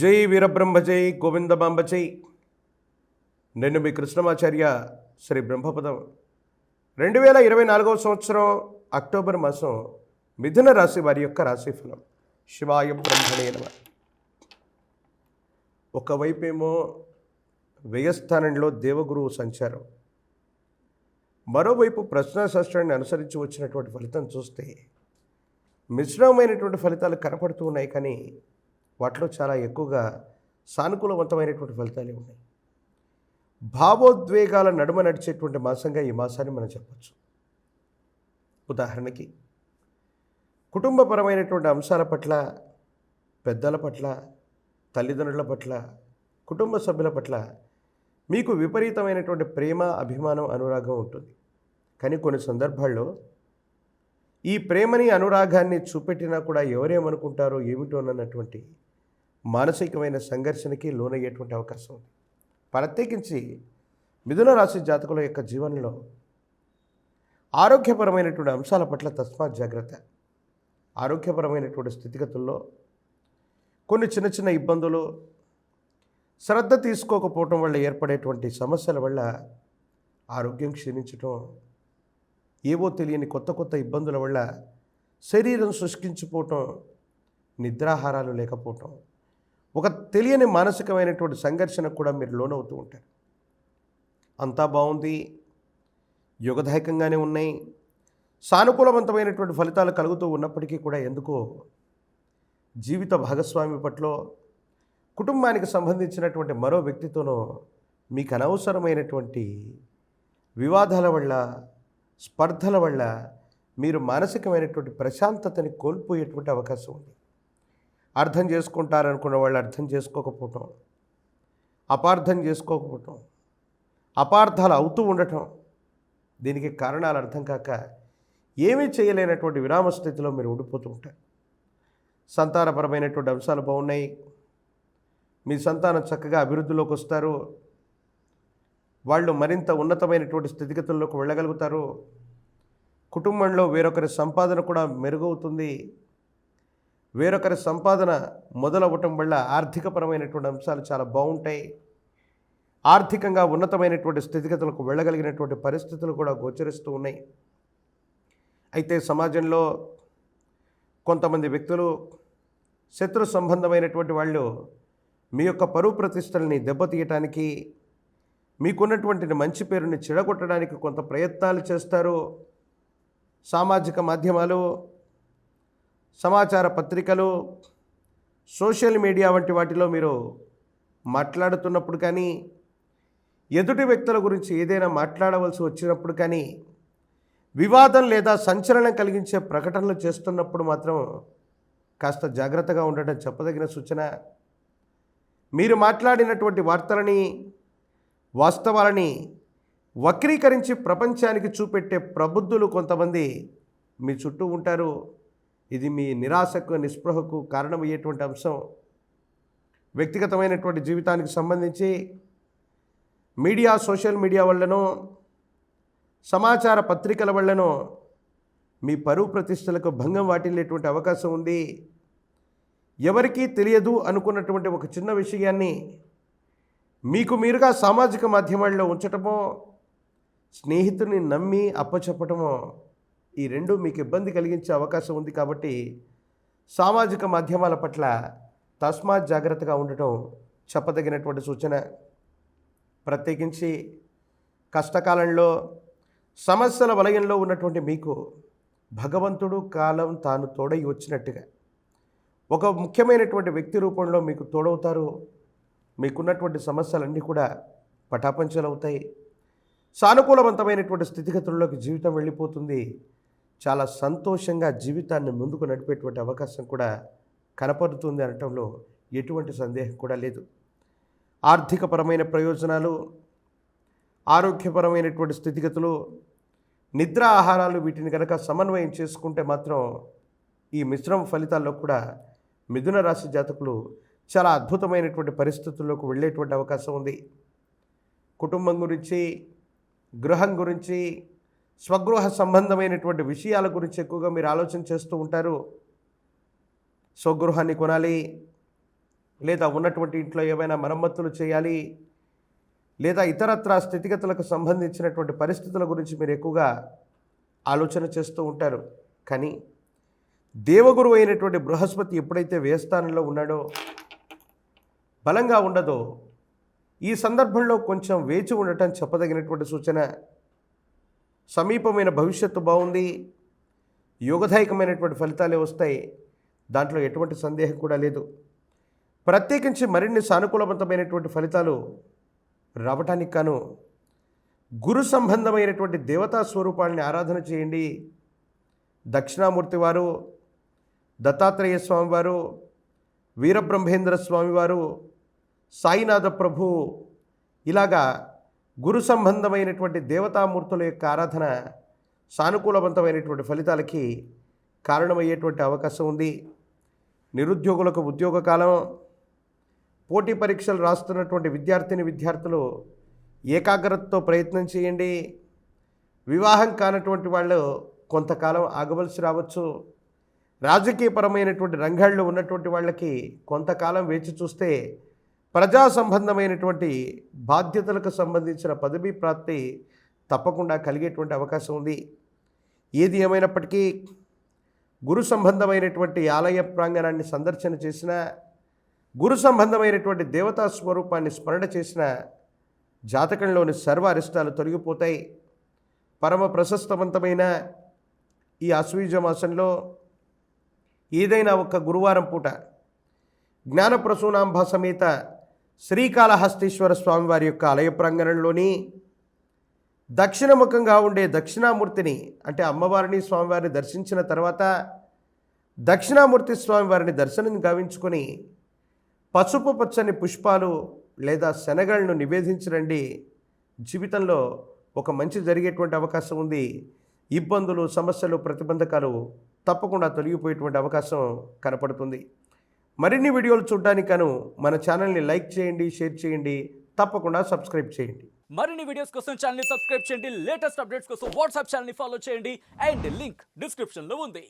జై వీరబ్రహ్మ జై గోవిందమాంబ జై. నేను మీ కృష్ణమాచార్య శ్రీ బ్రహ్మపదం. రెండు వేల ఇరవై నాలుగవ సంవత్సరం అక్టోబర్ మాసం మిథున రాశి వారి యొక్క రాశిఫలం శివాయ బ్రహ్మణే నమ. ఒకవైపేమో వ్యయస్థానంలో దేవగురువు సంచారం. మరోవైపు ప్రశ్నాశాస్త్రాన్ని అనుసరించి వచ్చినటువంటి ఫలితం చూస్తే మిశ్రమమైనటువంటి ఫలితాలు కనపడుతూ ఉన్నాయి కానీ వాటిలో చాలా ఎక్కువగా సానుకూలవంతమైనటువంటి ఫలితాలే ఉన్నాయి. భావోద్వేగాల నడుమ నడిచేటువంటి మాసంగా ఈ మాసాన్ని మనం చెప్పచ్చు. ఉదాహరణకి కుటుంబపరమైనటువంటి అంశాల పట్ల పెద్దల పట్ల తల్లిదండ్రుల పట్ల కుటుంబ సభ్యుల పట్ల మీకు విపరీతమైనటువంటి ప్రేమ అభిమానం అనురాగం ఉంటుంది. కానీ కొన్ని సందర్భాల్లో ఈ ప్రేమని అనురాగాన్ని చూపెట్టినా కూడా ఎవరేమనుకుంటారో ఏమిటోనన్నటువంటి మానసికమైన సంఘర్షణకి లోనయ్యేటువంటి అవకాశం ఉంది. ప్రత్యేకించి మిథున రాశి జాతకుల యొక్క జీవనంలో ఆరోగ్యపరమైనటువంటి అంశాల పట్ల తస్మాత్ జాగ్రత్త. ఆరోగ్యపరమైనటువంటి స్థితిగతుల్లో కొన్ని చిన్న చిన్న ఇబ్బందులు శ్రద్ధ తీసుకోకపోవటం వల్ల ఏర్పడేటువంటి సమస్యల వల్ల ఆరోగ్యం క్షీణించటం ఏవో తెలియని కొత్త కొత్త ఇబ్బందుల వల్ల శరీరం శుష్కించిపోవటం నిద్రాహారాలు లేకపోవటం ఒక తెలియని మానసికమైనటువంటి సంఘర్షణకు కూడా మీరు లోనవుతూ ఉంటారు. అంతా బాగుంది యుగదాయకంగానే ఉన్నాయి సానుకూలవంతమైనటువంటి ఫలితాలు కలుగుతూ ఉన్నప్పటికీ కూడా ఎందుకో జీవిత భాగస్వామి పట్ల కుటుంబానికి సంబంధించినటువంటి మరో వ్యక్తితోనో మీకు అనవసరమైనటువంటి వివాదాల వల్ల స్పర్ధల వల్ల మీరు మానసికమైనటువంటి ప్రశాంతతని కోల్పోయేటువంటి అవకాశం ఉంది. అర్థం చేసుకుంటారనుకున్న వాళ్ళు అర్థం చేసుకోకపోవటం అపార్థం చేసుకోకపోవటం అపార్థాలు అవుతూ ఉండటం దీనికి కారణాలు అర్థం కాక ఏమీ చేయలేనటువంటి విరామ స్థితిలో మీరు ఉండిపోతూ ఉంటారు. సంతానపరమైనటువంటి అంశాలు బాగున్నాయి. మీ సంతానం చక్కగా అభివృద్ధిలోకి వస్తారు. వాళ్ళు మరింత ఉన్నతమైనటువంటి స్థితిగతుల్లోకి వెళ్ళగలుగుతారు. కుటుంబంలో వేరొకరి సంపాదన కూడా మెరుగవుతుంది. వేరొకరి సంపాదన మొదలవ్వటం వల్ల ఆర్థికపరమైనటువంటి అంశాలు చాలా బాగుంటాయి. ఆర్థికంగా ఉన్నతమైనటువంటి స్థితిగతులకు వెళ్ళగలిగినటువంటి పరిస్థితులు కూడా గోచరిస్తూ ఉన్నాయి. అయితే సమాజంలో కొంతమంది వ్యక్తులు శత్రు సంబంధమైనటువంటి వాళ్ళు మీ యొక్క పరువు ప్రతిష్టల్ని దెబ్బతీయటానికి మీకున్నటువంటి మంచి పేరుని చెడగొట్టడానికి కొంత ప్రయత్నాలు చేస్తారు. సామాజిక మాధ్యమాలు సమాచార పత్రికలు సోషల్ మీడియా వంటి వాటిలో మీరు మాట్లాడుతున్నప్పుడు కానీ ఎదుటి వ్యక్తుల గురించి ఏదైనా మాట్లాడవలసి వచ్చినప్పుడు కానీ వివాదం లేదా సంచలనం కలిగించే ప్రకటనలు చేస్తున్నప్పుడు మాత్రం కాస్త జాగ్రత్తగా ఉండటం చెప్పదగిన సూచన. మీరు మాట్లాడినటువంటి వార్తలని వాస్తవాలని వక్రీకరించి ప్రపంచానికి చూపెట్టే ప్రబుద్ధులు కొంతమంది మీ చుట్టూ ఉంటారు. ఇది మీ నిరాశకు నిస్పృహకు కారణమయ్యేటువంటి అంశం. వ్యక్తిగతమైనటువంటి జీవితానికి సంబంధించి మీడియా సోషల్ మీడియా వల్లనో సమాచార పత్రికల వల్లనో మీ పరువు ప్రతిష్టలకు భంగం వాటిల్లేటువంటి అవకాశం ఉంది. ఎవరికీ తెలియదు అనుకున్నటువంటి ఒక చిన్న విషయాన్ని మీకు మీరుగా సామాజిక మాధ్యమాల్లో ఉంచటమో స్నేహితుడిని నమ్మి అప్పచెప్పటమో ఈ రెండు మీకు ఇబ్బంది కలిగించే అవకాశం ఉంది కాబట్టి సామాజిక మాధ్యమాల పట్ల తస్మాత్ జాగ్రత్తగా ఉండటం చెప్పదగినటువంటి సూచన. ప్రత్యేకించి కష్టకాలంలో సమస్యల వలయంలో ఉన్నటువంటి మీకు భగవంతుడు కాలం తాను తోడై వచ్చినట్టుగా ఒక ముఖ్యమైనటువంటి వ్యక్తి రూపంలో మీకు తోడవుతారు. మీకున్నటువంటి సమస్యలన్నీ కూడా పటాపంచలవుతాయి. సానుకూలవంతమైనటువంటి స్థితిగతుల్లోకి జీవితం వెళ్ళిపోతుంది. చాలా సంతోషంగా జీవితాన్ని ముందుకు నడిపేటువంటి అవకాశం కూడా కనపడుతుంది అనటంలో ఎటువంటి సందేహం కూడా లేదు. ఆర్థికపరమైన ప్రయోజనాలు ఆరోగ్యపరమైనటువంటి స్థితిగతులు నిద్ర ఆహారాలు వీటిని కనుక సమన్వయం చేసుకుంటే మాత్రం ఈ మిశ్రమ ఫలితాల్లో కూడా మిథున రాశి జాతకులు చాలా అద్భుతమైనటువంటి పరిస్థితుల్లోకి వెళ్ళేటువంటి అవకాశం ఉంది. కుటుంబం గురించి గృహం గురించి స్వగృహ సంబంధమైనటువంటి విషయాల గురించి ఎక్కువగా మీరు ఆలోచన చేస్తూ ఉంటారు. స్వగృహాన్ని కొనాలి లేదా ఉన్నటువంటి ఇంట్లో ఏమైనా మరమ్మతులు చేయాలి లేదా ఇతరత్ర స్థితిగతులకు సంబంధించినటువంటి పరిస్థితుల గురించి మీరు ఎక్కువగా ఆలోచన చేస్తూ ఉంటారు. కానీ దేవగురు అయినటువంటి బృహస్పతి ఎప్పుడైతే వేస్థానంలో ఉన్నాడో బలంగా ఉండదో ఈ సందర్భంలో కొంచెం వేచి ఉండటం చెప్పదగినటువంటి సూచన సమీపమైన భవిష్యత్తు బాగుంది. యోగదాయకమైనటువంటి ఫలితాలే వస్తాయి. దాంట్లో ఎటువంటి సందేహం కూడా లేదు. ప్రత్యేకించి మరిన్ని సానుకూలవంతమైనటువంటి ఫలితాలు రావటానికి కాను గురు సంబంధమైనటువంటి దేవతా స్వరూపాలని ఆరాధన చేయండి. దక్షిణామూర్తి వారు దత్తాత్రేయ స్వామివారు వీరబ్రహ్మేంద్ర స్వామివారు సాయినాథ ప్రభు ఇలాగా గురు సంబంధమైనటువంటి దేవతామూర్తుల యొక్క ఆరాధన సానుకూలవంతమైనటువంటి ఫలితాలకి కారణమయ్యేటువంటి అవకాశం ఉంది. నిరుద్యోగులకు ఉద్యోగ కాలం పోటీ పరీక్షలు రాస్తున్నటువంటి విద్యార్థిని విద్యార్థులు ఏకాగ్రతతో ప్రయత్నం చేయండి. వివాహం కానటువంటి వాళ్ళు కొంతకాలం ఆగవలసి రావచ్చు. రాజకీయపరమైనటువంటి రంగాల్లో ఉన్నటువంటి వాళ్ళకి కొంతకాలం వేచి చూస్తే ప్రజా సంబంధమైనటువంటి బాధ్యతలకు సంబంధించిన పదవీ ప్రాప్తి తప్పకుండా కలిగేటువంటి అవకాశం ఉంది. ఏది ఏమైనప్పటికీ గురు సంబంధమైనటువంటి ఆలయ ప్రాంగణాన్ని సందర్శన చేసిన గురు సంబంధమైనటువంటి దేవతా స్వరూపాన్ని స్మరణ చేసిన జాతకంలోని సర్వ అరిష్టాలు తొలగిపోతాయి. పరమ ప్రశస్తవంతమైన ఈ అశ్వీజ మాసంలో ఏదైనా ఒక గురువారం పూట జ్ఞానప్రసూనాంభ సమేత శ్రీకాళహస్తీశ్వర స్వామివారి యొక్క ఆలయ ప్రాంగణంలోని దక్షిణముఖంగా ఉండే దక్షిణామూర్తిని అంటే అమ్మవారిని స్వామివారిని దర్శించిన తర్వాత దక్షిణామూర్తి స్వామివారిని దర్శనం గావించుకొని పసుపు పచ్చని పుష్పాలు లేదా శనగలను నివేదించరండి. జీవితంలో ఒక మంచి జరిగేటువంటి అవకాశం ఉంది. ఇబ్బందులు సమస్యలు ప్రతిబంధకాలు తప్పకుండా తొలగిపోయేటువంటి అవకాశం కనపడుతుంది. మరిన్ని వీడియోలు చూడడానికను మన ఛానల్ని లైక్ చేయండి షేర్ చేయండి తప్పకుండా సబ్స్క్రైబ్ చేయండి. మరిన్ని వీడియోస్ కోసం ఛానల్ సబ్స్క్రైబ్ చేయండి లేటెస్ట్ అప్డేట్స్ కోసం వాట్సాప్ ఛానల్ ఫాలో చేయండి అండ్ లింక్ డిస్క్రిప్షన్లో ఉంది.